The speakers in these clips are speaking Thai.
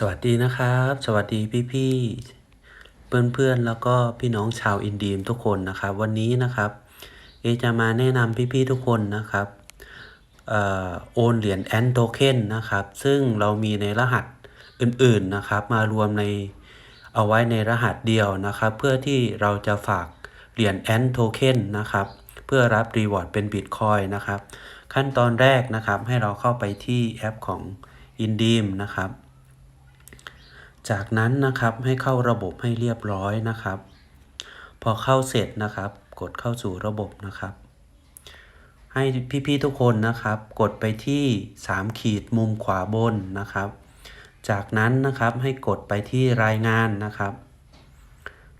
สวัสดีนะครับ สวัสดีพี่ๆ เพื่อนๆ แล้วก็พี่น้องชาวอินเดียทุกคนนะครับ วันนี้นะครับ เอจะมาแนะนำพี่ๆ ทุกคนนะครับโอนเหรียญแอนโทเค็นนะครับ ซึ่งเรามีในรหัสอื่นๆนะครับ มารวมในเอาไว้ในรหัสเดียวนะครับ เพื่อที่เราจะฝากเหรียญแอนโทเค็นนะครับ เพื่อรับรีวอร์ดเป็นบิตคอยนะครับ ขั้นตอนแรกนะครับให้เราเข้าไปที่แอปของ i n d e e m นะครับ จากนั้นนะครับให้เข้าระบบให้เรียบร้อยนะครับ พอเข้าเสร็จนะครับ กดเข้าสู่ระบบนะครับ ให้พี่ๆทุกคนนะครับ กดไปที่ 3 ขีดมุมขวาบนนะครับ จากนั้นนะครับให้กดไปที่รายงานนะครับ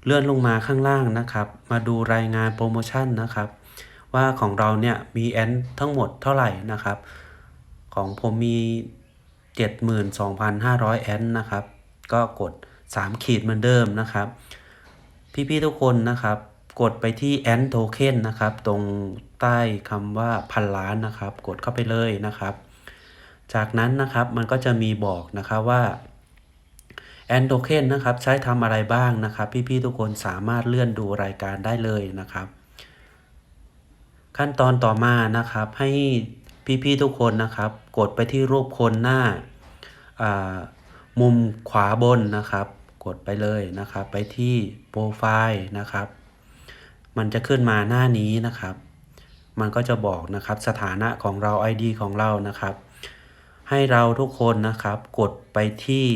เลื่อนลงมาข้างล่างนะครับ มาดูรายงานโปรโมชั่นนะครับ ว่าของเราเนี่ยมีแอนทั้งหมดเท่าไหร่นะครับ ของผมมี 72,500 แอนนะครับ ก็กด 3 ขีดเหมือนเดิมนะครับ พี่ๆทุกคนนะครับ กดไปที่แอนโทเคนนะครับ ตรงใต้คำว่าพันล้านนะครับ กดเข้าไปเลยนะครับ จากนั้นนะครับมันก็จะมีบอกนะครับว่าแอนโทเคนนะครับ ใช้ทำอะไรบ้างนะครับ พี่ๆทุกคนสามารถเลื่อนดูรายการได้เลยนะครับ ขั้นตอนต่อมานะครับให้พี่ๆทุกคนนะครับ กดไปที่รูปคนหน้าอ่า มุมขวาบนนะครับ กดไปเลยนะครับ ไปที่โปรไฟล์นะครับ มันจะขึ้นมาหน้านี้นะครับ มันก็จะบอกนะครับสถานะของเรา ID ของเรานะครับ ให้เราทุกคนนะครับ กดไปที่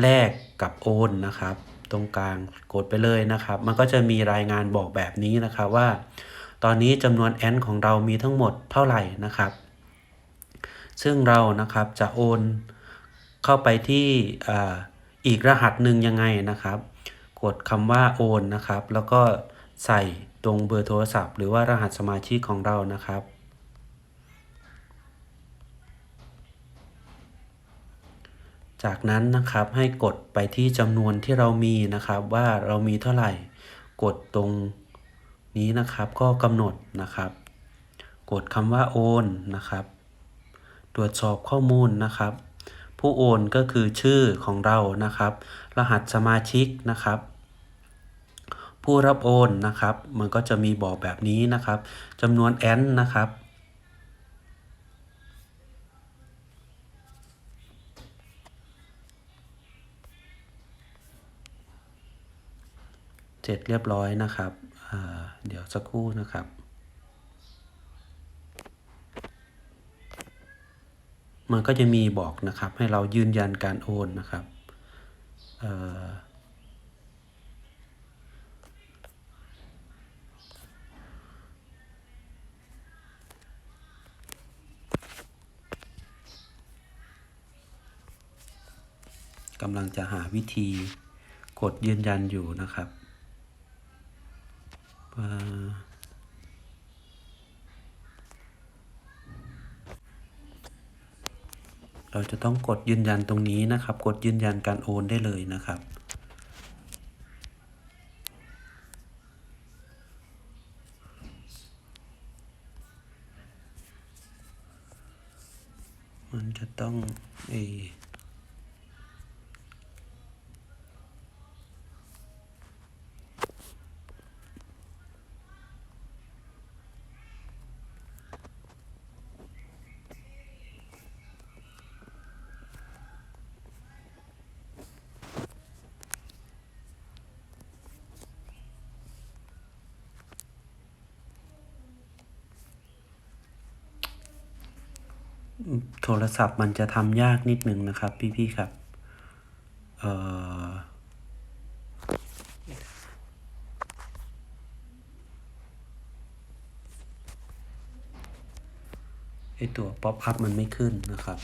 แลกกับโอนนะครับ ตรงกลางกดไปเลยนะครับ มันก็จะมีรายงานบอกแบบนี้นะครับว่า ตอนนี้จำนวนแอนของเรามีทั้งหมดเท่าไหร่นะครับ ซึ่งเรานะครับจะโอน เข้าไปที่อ,อีกรหัสหนึ่งยังไงนะครับ กดคำว่าโอนนะครับ แล้วก็ใส่ตรงเบอร์โทรศัพท์ หรือว่ารหัสสมาชิกของเรานะครับ จากนั้นนะครับให้กดไปที่จำนวนที่เรามีนะครับ ว่าเรามีเท่าไหร่ กดตรงนี้นะครับก็กำหนดนะครับ กดคำว่าโอนนะครับ ตรวจสอบข้อมูลนะครับ ผู้โอนก็คือชื่อของเรานะครับ รหัสสมาชิกนะครับ ผู้รับโอนนะครับ มันก็จะมีบอกแบบนี้นะครับจำนวนแอนนะครับเสร็จเรียบร้อยนะครับ เดี๋ยวสักครู่นะครับ มันก็จะมีบอกนะครับ ให้เรายืนยันการโอนนะครับกำลังจะหาวิธีกดยืนยันอยู่นะครับว่า เราจะต้องกดยืนยันตรงนี้นะครับ กดยืนยันการโอนได้เลยนะครับ มันจะต้องเออ โทรศัพท์มันจะทำยากนิดนึงนะครับ พี่ๆครับ เอ่อไอตัวป๊อปอัพมันไม่ขึ้นนะครับ